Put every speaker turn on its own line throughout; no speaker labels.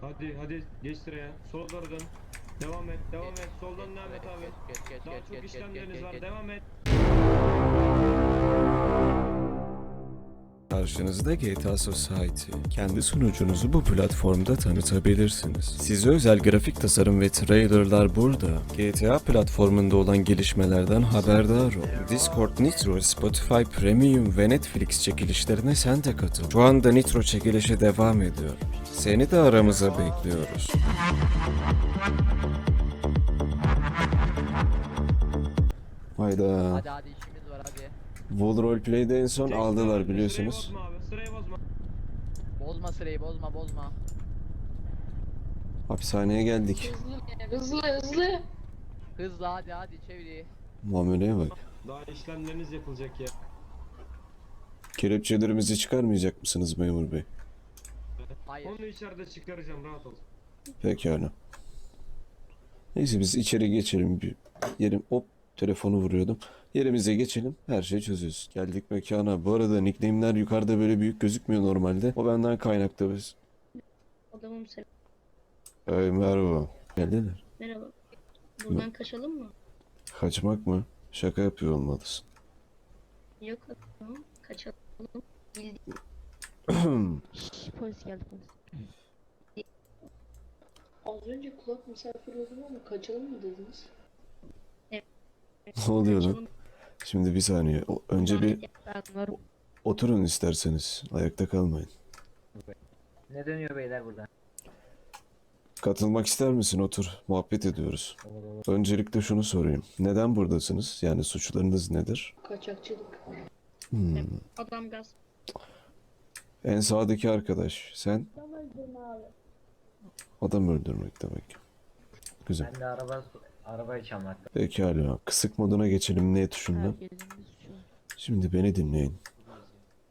Hadi hadi geç sıraya. Sollara dön. Devam et, devam et. Soldan devam et abi.
Geç geç
Daha
geç
çok
geç geç
işlemleriniz
geç
var.
geç.
Devam et.
Karşınızda GTA Society. Kendi sunucunuzu bu platformda tanıtabilirsiniz. Size özel grafik tasarım ve trailerlar burada. GTA platformunda olan gelişmelerden haberdar ol. Discord Nitro, Spotify Premium ve Netflix çekilişlerine sen de katıl. Şu anda Nitro çekilişi devam ediyor. Seni de aramıza bekliyoruz. Hayda.
Hadi hadi.
Wall Roleplay'de en son
Çek
aldılar
sırayı,
biliyorsunuz.
Sırayı bozma abi. Sırayı bozma.
Bozma sırayı bozma bozma.
Hapishaneye geldik.
Hızlı hızlı.
Hızlı hadi hadi çeviri.
Muameleye bak.
Daha işlemleriniz yapılacak ya.
Kelepçelerimizi çıkarmayacak mısınız memur bey?
Hayır.
Onu içeride çıkaracağım rahat ol.
Pekala. Neyse biz içeri geçelim. Bir yerim hop telefonu vuruyordum. Yerimize geçelim. Her şey çözüyoruz. Geldik mekana. Bu arada nickname'ler yukarıda böyle büyük gözükmüyor normalde. O benden kaynaklı biz.
Adamım selam.
Ay merhaba. Geldiler.
Merhaba. Buradan kaçalım mı?
Kaçmak mı? Şaka yapıyor olmalısın.
Yok tamam. Kaçalım.
Polis geldi polis.
Az önce kulak misafir oldum ama kaçalım mı dediniz?
Ne oluyor lan? Şimdi bir saniye. O- önce bir oturun isterseniz. Ayakta kalmayın.
Ne dönüyor beyler burada?
Katılmak ister misin? Otur. Muhabbet ediyoruz. Öncelikle şunu sorayım. Neden buradasınız? Yani suçlarınız nedir?
Kaçakçılık.
Hmm.
Adam gaz.
En sağdaki arkadaş. Sen? Adam öldürmek demek. Güzel.
Ben de araba arabayı çalmakta.
Pekala. Kısık moduna geçelim. Ne tuşundan? Şimdi beni dinleyin.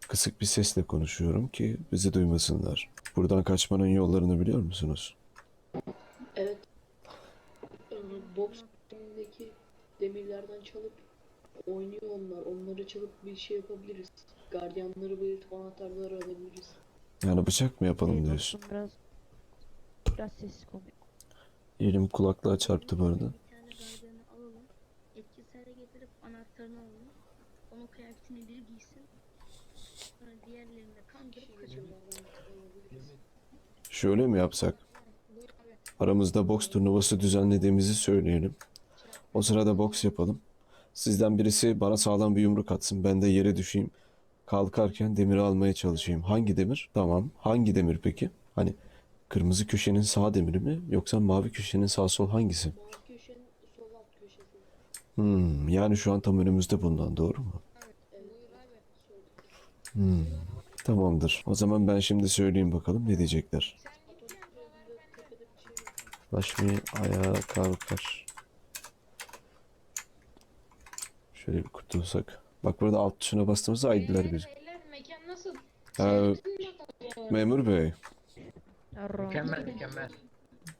Kısık bir sesle konuşuyorum ki bizi duymasınlar. Buradan kaçmanın yollarını biliyor musunuz?
Evet. Box demirlerden çalıp oynuyor onlar. Onları çalıp bir şey yapabiliriz. Gardiyanları belirtip anahtarları alabiliriz.
Yani bıçak mı yapalım diyorsun?
Biraz biraz sessiz konuş.
Elim kulaklığa çarptı bu arada.
Bir gardiyanı alalım. Etkisiz hale getirip anahtarını alalım. Onun kıyafetini biri giysin. Sonra diğerlerini de kandırıp kaçalım.
Şöyle mi yapsak? Aramızda boks turnuvası düzenlediğimizi söyleyelim. O sırada boks yapalım. Sizden birisi bana sağlam bir yumruk atsın. Ben de yere düşeyim. Kalkarken demiri almaya çalışayım. Hangi demir? Tamam. Hangi demir peki? Hani kırmızı köşenin sağ demiri mi? Yoksa mavi köşenin sağ sol hangisi?
Mavi köşenin sol alt köşesi.
Hmm, yani şu an tam önümüzde bundan doğru mu? Hmm, tamamdır. O zaman ben şimdi söyleyeyim bakalım ne diyecekler. Laşmi ayağa kalkar. Şöyle bir kurtulsak. Bak burada alt tuşuna bastığımızda ID'ler bir. Ee, memur bey.
Mükemmel mükemmel.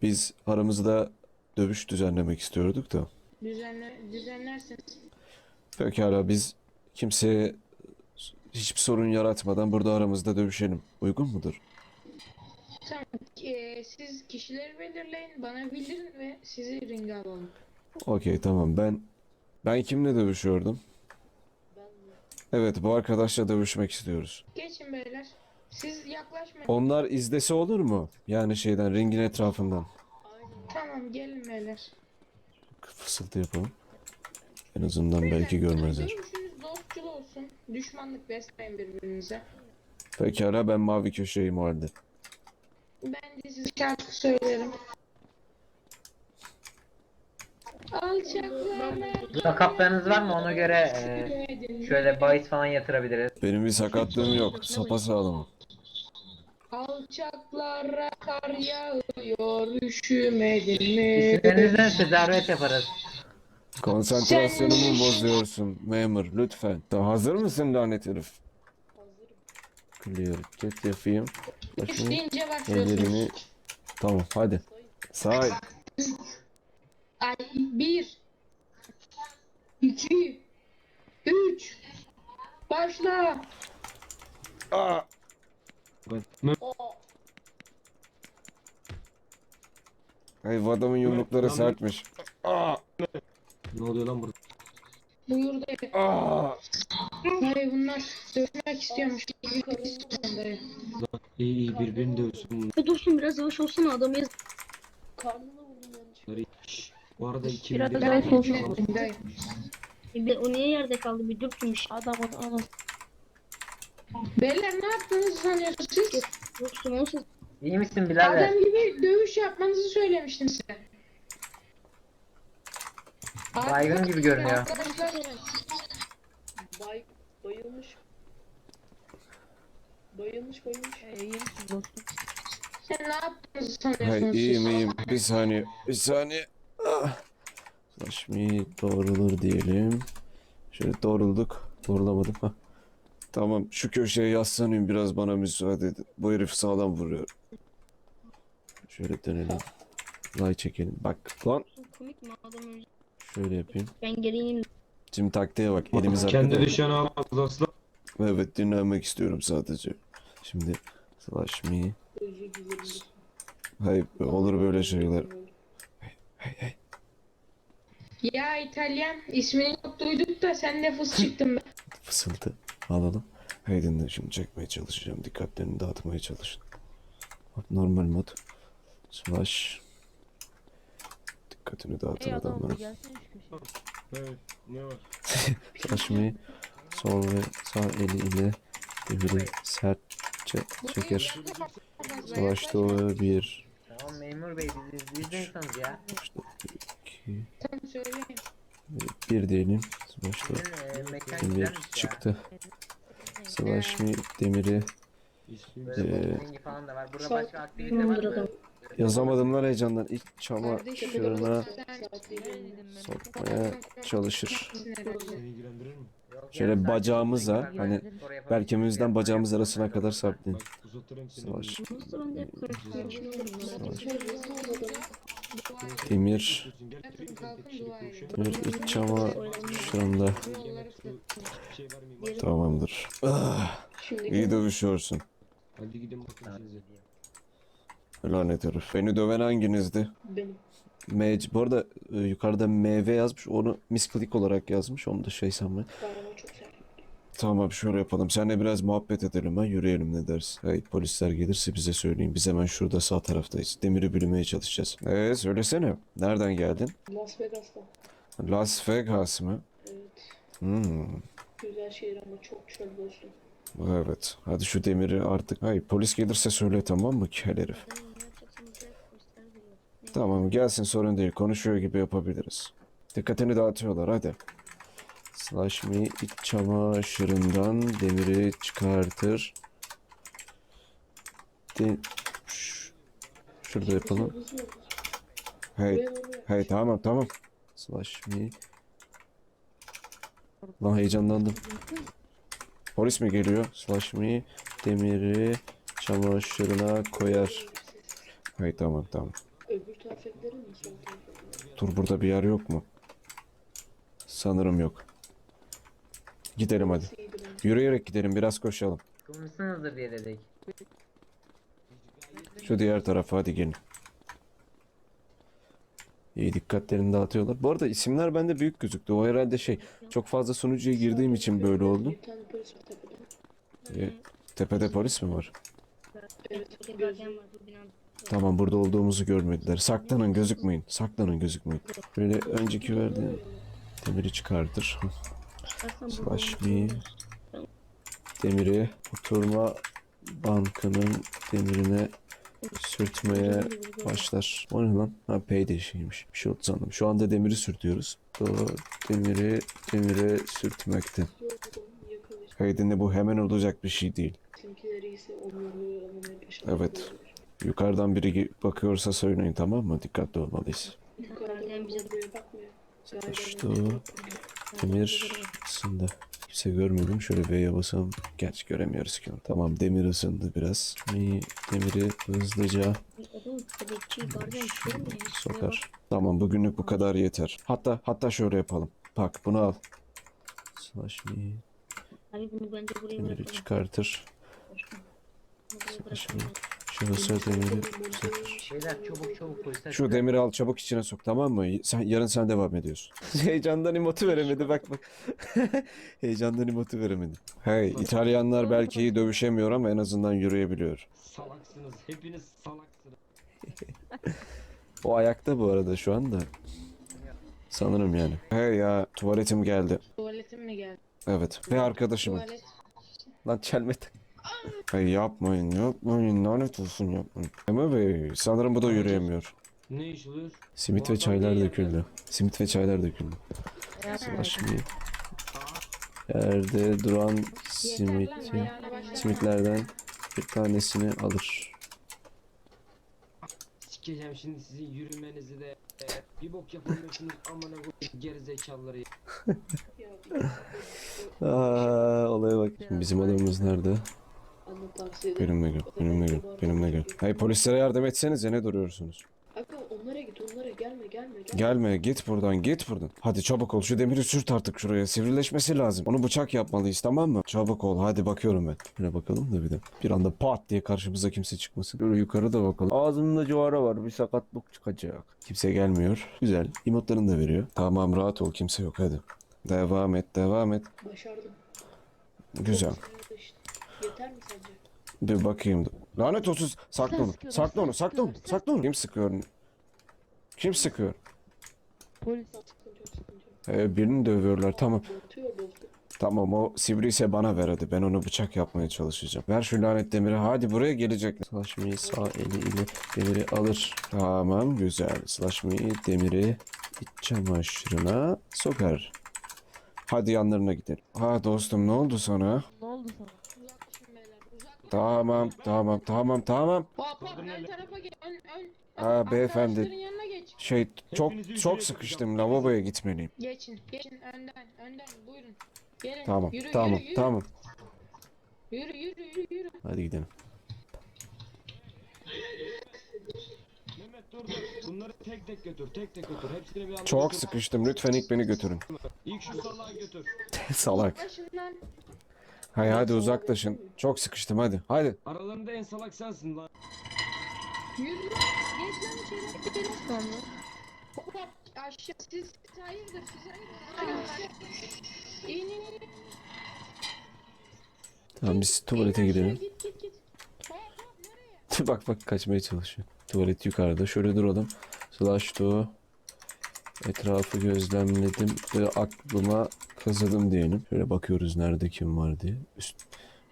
biz aramızda dövüş düzenlemek istiyorduk da.
Düzenle, düzenlersiniz.
Pekala biz kimseye hiçbir sorun yaratmadan burada aramızda dövüşelim. Uygun mudur?
Tamam. Ee, siz kişileri belirleyin, bana bildirin ve sizi ringe alalım.
Okey tamam ben ben kimle dövüşüyordum? Evet bu arkadaşla dövüşmek istiyoruz.
Geçin beyler. Siz yaklaşmayın.
Onlar izdesi olur mu? Yani şeyden ringin etrafından.
Tamam gelin beyler.
Fısıltı yapalım. En azından belki görmezler.
Dostçul olsun. Düşmanlık besleyin birbirinize.
Pekala ben mavi köşeyim o halde.
Ben de size şarkı söylerim. Alçaklarla
Lakaplarınız var mı? Ona göre e, şöyle bahis falan yatırabiliriz.
Benim bir sakatlığım yok. Sapa sağlamım.
Alçaklara kar yağıyor üşümedin mi?
İsimlerinizden tezahürat yaparız.
Konsantrasyonumu bozuyorsun memur lütfen. Da hazır mısın lanet herif?
Hazırım.
Clear. Get yapayım. Başını,
İsteyince.
Tamam hadi. Say.
Ay bir, iki, üç,
Başla.
Bak, Mehmet,
Ay bu adamın yumrukları sertmiş. Aa,
Ne oluyor lan burada?
Buyur dayı.
aa.
Dayı bunlar dövmek istiyormuş. Yukarı istiyorum dayı.
Lan iyi iyi birbirini dövsün
Ya dursun biraz yavaş olsana adam yaz.
Karnına vurdum yanlış.
Şşş, Bu arada iki
Biraz
birden-
daha
Ben
sol-
ettim dayı.
Bir o niye yerde kaldı bir dursunmuş.
Adamın anası.
Beyler ne yaptığınızı sanıyorsunuz siz?
Olsa
İyi misin birader?
Adam gibi dövüş yapmanızı söylemiştim size.
Baygın gibi görünüyor.
Arkadaşlar Bay, bayılmış. Bayılmış bayılmış.
E, iyi misin dostum?
Sen ne yaptığınızı
Hay
sanıyorsunuz
iyiyim
siz?
iyiyim. Bir saniye. Bir saniye. Ah. Şimdi doğrulur diyelim. Şöyle doğrulduk. Doğrulamadım. Hah. Tamam şu köşeye yaslanayım biraz bana müsaade edin. Bu herif sağlam vuruyor. Şöyle dönelim. Lay çekelim. Bak lan
komik mi adam önce?
şöyle yapayım.
Ben geri ineyim.
Şimdi taktiğe bak. Elimiz
Kendi
arkada.
düşen almaz aslan.
Evet dinlenmek istiyorum sadece. Şimdi slash me. Hayır olur böyle şeyler. Hey hey.
Ya İtalyan ismini çok duyduk da sen de fıs çıktın be.
Fısıltı alalım. Haydi de şunu çekmeye çalışacağım. Dikkatlerini dağıtmaya çalışın. Normal mod. Slash. Dikkatini dağıtın
Ey adam
adamların.
gelsene şu köşeye.
Evet, ne var?
Slash me. Sol ve sağ eli ile demiri sertçe çeker. Slash doğru bir.
Tamam memur bey biz biz de insanız ya.
İşte iki.
Tamam söyleyin.
Bir diyelim.
Güzelmiş ya.
çıktı. Me demiri. Ee,
bowling falan da var. Burada
Sağ-
başka aktivite var mı?
Yazamadım lan heyecandan. İlk çama şırına sokmaya çalışır.
seni ilgilendirir mi?
Yok ya,
Şöyle bacağımızla,
bowling
hani
spor
bacağımız arasına kadar.
Bak uzatırım seni.
Slash
Nasıl
demir. Demir iç çama
vermeyeyim.
Tamamdır. Ah, iyi dövüşüyorsun. Lanet herif. Beni döven hanginizdi?
Benim.
Mec bu arada e, yukarıda MV yazmış. Onu misklik olarak yazmış. Onu da şey sanmayın. Tamam şöyle yapalım. Seninle biraz muhabbet edelim ha. Yürüyelim ne dersin? Hayır polisler gelirse bize söyleyin. Biz hemen şurada sağ taraftayız. Demiri bölümeye çalışacağız. Eee söylesene. Nereden geldin?
Las Vegas'ta.
Las Vegas mı?
Evet.
Hmm.
Güzel şehir ama çok çöl dostum.
Evet. Hadi şu demiri artık. Hayır polis gelirse söyle tamam mı kel herif? Tamam gelsin sorun değil. Konuşuyor gibi yapabiliriz. Dikkatini dağıtıyorlar hadi. Slash me iç çamaşırından demiri çıkartır. De Şurada yapalım. Hey, hey tamam tamam. Slash me. Lan heyecanlandım. Polis mi geliyor? Slash me demiri çamaşırına koyar. Hey tamam tamam.
Öbür.
Dur burada bir yer yok mu? Sanırım yok. Gidelim hadi. Yürüyerek gidelim biraz koşalım.
Sıkılmışsınızdır diye dedik.
Şu diğer tarafa hadi gelin. İyi dikkatlerini dağıtıyorlar. Bu arada isimler bende büyük gözüktü. O herhalde şey çok fazla sunucuya girdiğim için böyle oldu. E, tepede polis mi var? Tamam burada olduğumuzu görmediler. Saklanın gözükmeyin. Saklanın gözükmeyin. Böyle önceki verdiğim demiri çıkartır. Slash me demiri oturma bankının demirine sürtmeye başlar. O ne lan? Ha payday şeymiş. Bir şey oldu sandım. Şu anda demiri sürtüyoruz. Doğru demiri demire sürtmekte. Kaydında bu hemen olacak bir şey değil. Evet. Yukarıdan biri bakıyorsa söyleyin tamam mı? Dikkatli olmalıyız.
Yukarıdan bize
İşte
bakmıyor.
Demir ısındı. Kimse görmedim. Şöyle V'ye basalım. Gerçi göremiyoruz ki. Tamam demir ısındı biraz. Mi- Demiri hızlıca sokar. Tamam bugünlük bu kadar yeter. Hatta hatta şöyle yapalım. Bak bunu al. Slash me.
Abi bunu bence buraya
Demiri çıkartır. Başkanım.
bırakalım.
Şurası demiri uzatır.
Beyler çabuk çabuk polisler.
Şu demiri al çabuk içine sok tamam mı? Sen, yarın sen devam ediyorsun. Heyecandan emotu veremedi bak bak. Heyecandan emotu veremedi. Hey İtalyanlar belki iyi dövüşemiyor ama en azından yürüyebiliyor.
Salaksınız. Hepiniz salaksınız.
O ayakta bu arada şu anda. Sanırım yani. Hey ya tuvaletim geldi.
Tuvaletim mi geldi?
Evet. Ve arkadaşımın.
Tuvalet.
Lan çelmet. Hey yapmayın yapmayın lanet olsun yapmayın. Emre Bey sanırım bu da yürüyemiyor.
Ne iş oluyor?
Simit ve çaylar döküldü. Simit ve çaylar döküldü. Şimdi yerde duran
Yeter lan
simit,
ayağına başla.
simitlerden bir tanesini alır.
Sikeceğim şimdi sizin yürümenizi de. Bir bok yapamıyorsunuz amına koyayım gerizekalıları. ya.
Aa, olaya bak. Şimdi bizim adamımız nerede?
Tavsiye
Benimle gel, benimle gel, benimle gel. Hey polislere yardım etsenize ne duruyorsunuz?
Aga onlara git onlara gelme gelme gelme.
Gelme git buradan git buradan. Hadi çabuk ol şu demiri sürt artık şuraya sivrileşmesi lazım. Onu bıçak yapmalıyız tamam mı? Çabuk ol hadi bakıyorum ben. Şöyle bakalım da bir de. Bir anda pat diye karşımıza kimse çıkmasın. Böyle yukarı da bakalım. Ağzımda civara var bir sakatlık çıkacak. Kimse gelmiyor. Güzel. Emotlarını da veriyor. Tamam rahat ol kimse yok hadi. Devam et devam et.
Başardım.
Güzel.
Yeter mi sence?
Bir bakayım. Lanet olsun. Sakla onu.
sıkıyorlar,
Sakla onu. Sakla onu.
sıkıyorlar,
Sakla onu. Kim sıkıyor? Kim sıkıyor?
Polis.
Sıkıntı yok sıkıntı yok.
Ee, birini dövüyorlar. Tamam. Tamam o sivri ise bana ver hadi. Ben onu bıçak yapmaya çalışacağım. Ver şu lanet demiri. Hadi buraya gelecek. Slaşmayı sağ eliyle demiri alır. Tamam güzel. Slaşmayı demiri iç çamaşırına sokar. Hadi yanlarına gidelim. Ha dostum ne oldu sana?
Ne oldu sana?
Tamam tamam tamam tamam.
Hop hop ön tarafa geç. Ön ön.
Aa, beyefendi.
Arkadaşların yanına geç.
Şey çok
Hepinizi
çok sıkıştım.
yapacağım.
Lavaboya gitmeliyim.
Geçin. Geçin önden. Önden. Buyurun. Gelin.
Tamam
Yürü,
tamam
yürü, yürü.
tamam.
Yürü yürü yürü yürü.
Hadi gidelim.
Mehmet dur dur. Bunları tek tek götür. Tek tek götür. Hepsini bir anda
Çok
götür.
sıkıştım. Lütfen ilk beni götürün.
İlk şu salağı götür.
Salak.
Başından.
Hay hadi uzaklaşın. Çok sıkıştım hadi. Hadi.
Aralarında en salak sensin lan.
Yürü. Geç lan içeri. Gelin. Tamam. Hop hop. Aşağı. Siz siz hayırdır siz hayırdır. Aşağı. İn in in.
Tamam biz tuvalete gidelim.
Git git git.
Bak bak kaçmaya çalışıyor. Tuvalet yukarıda. Şöyle duralım. Slash to. Etrafı gözlemledim ve aklıma kazıdım diyelim. Şöyle bakıyoruz nerede kim var diye. Üst,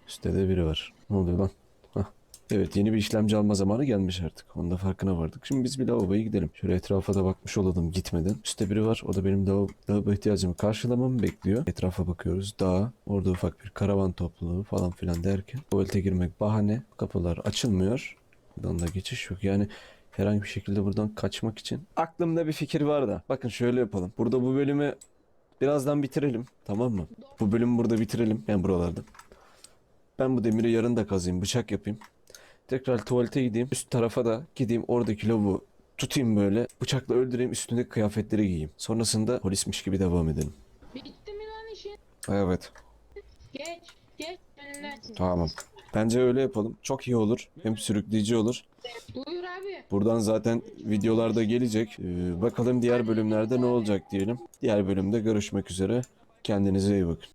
üstte de biri var. Ne oluyor lan? Hah. Evet yeni bir işlemci alma zamanı gelmiş artık. Onun da farkına vardık. Şimdi biz bir lavaboya gidelim. Şöyle etrafa da bakmış olalım gitmeden. Üstte biri var. O da benim lavabo, lavabo ihtiyacımı karşılamamı bekliyor. Etrafa bakıyoruz. Dağ. Orada ufak bir karavan topluluğu falan filan derken. Tuvalete girmek bahane. Kapılar açılmıyor. Buradan da geçiş yok. Yani herhangi bir şekilde buradan kaçmak için. Aklımda bir fikir var da. Bakın şöyle yapalım. Burada bu bölümü birazdan bitirelim. Tamam mı? Bu bölümü burada bitirelim. Yani buralarda. Ben bu demiri yarın da kazayım. Bıçak yapayım. Tekrar tuvalete gideyim. Üst tarafa da gideyim. Oradaki lavuğu tutayım böyle. Bıçakla öldüreyim. Üstündeki kıyafetleri giyeyim. Sonrasında polismiş gibi devam edelim.
Bitti mi lan işin?
Evet.
Geç. Geç önünden.
Tamam. Bence öyle yapalım. Çok iyi olur. Hem sürükleyici olur.
Buyur abi.
Buradan zaten videolarda gelecek. Ee, bakalım diğer bölümlerde ne olacak diyelim. Diğer bölümde görüşmek üzere. Kendinize iyi bakın.